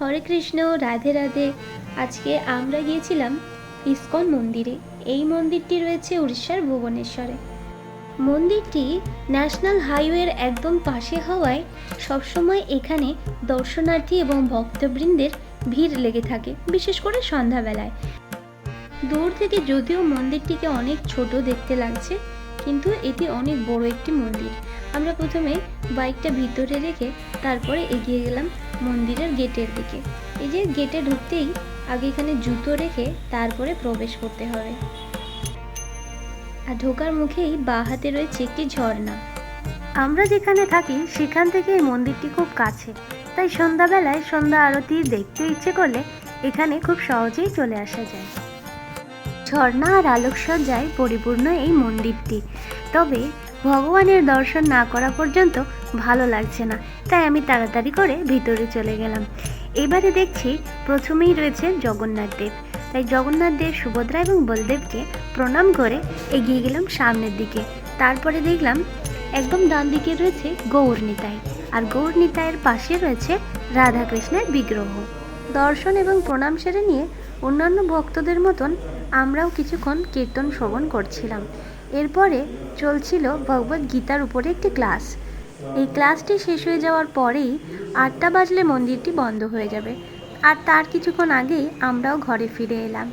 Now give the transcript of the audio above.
হরে কৃষ্ণ, রাধে রাধে। আজকে আমরা গিয়েছিলাম ইসকন মন্দিরে। এই মন্দিরটি রয়েছে উড়িষ্যার ভুবনেশ্বরে। মন্দিরটি ন্যাশনাল হাইওয়ের একদম পাশে হওয়ায় সবসময় এখানে দর্শনার্থী এবং ভক্তবৃন্দের ভিড় লেগে থাকে, বিশেষ করে সন্ধ্যাবেলায়। দূর থেকে যদিও মন্দিরটিকে অনেক ছোট দেখতে লাগছে, কিন্তু এটি অনেক বড় একটি মন্দির। আমরা প্রথমে বাইকটা ভিতরে রেখে তারপরে এগিয়ে গেলাম মন্দিরের গেটের দিকে। এই যে গেটে ঢুকতেই আগে এখানে জুতো রেখে তারপরে প্রবেশ করতে হবে। আর ঢোকার মুখেই বা হাতে রয়েছে একটি ঝর্ণা। আমরা যেখানে থাকি, সেখান থেকে এই মন্দিরটি খুব কাছে। তাই সন্ধ্যাবেলায় সন্ধ্যা আরতি দেখতে ইচ্ছে করলে এখানে খুব সহজেই চলে আসা যায়। ঝর্ণা আর আলোকসজ্জায় পরিপূর্ণ এই মন্দিরটি। তবে ভগবানের দর্শন না করা পর্যন্ত ভালো লাগছে না। তাই আমি তাড়াতাড়ি করে ভিতরে চলে গেলাম। এবারে দেখছি প্রথমেই রয়েছে জগন্নাথ দেব। তাই জগন্নাথ দেব, সুভদ্রা এবং বলদেবকে প্রণাম করে এগিয়ে গেলাম সামনের দিকে। তারপরে দেখলাম একদম ডান দিকে রয়েছে গৌর নিতাই। আর গৌর নিতাইয়ের পাশে রয়েছে রাধাকৃষ্ণের বিগ্রহ। দর্শন এবং প্রণাম সেরে নিয়ে অন্যান্য ভক্তদের মতন আমরাও কিছুক্ষণ কীর্তন শ্রবণ করছিলাম। এরপরে চলছিল ভগবত গীতার উপরে একটি ক্লাস। এই ক্লাসটি শেষ হয়ে যাওয়ার পরেই আটটা বাজলে মন্দিরটি বন্ধ হয়ে যাবে। আর তার কিছুক্ষণ আগেই আমরাও ঘরে ফিরে এলাম।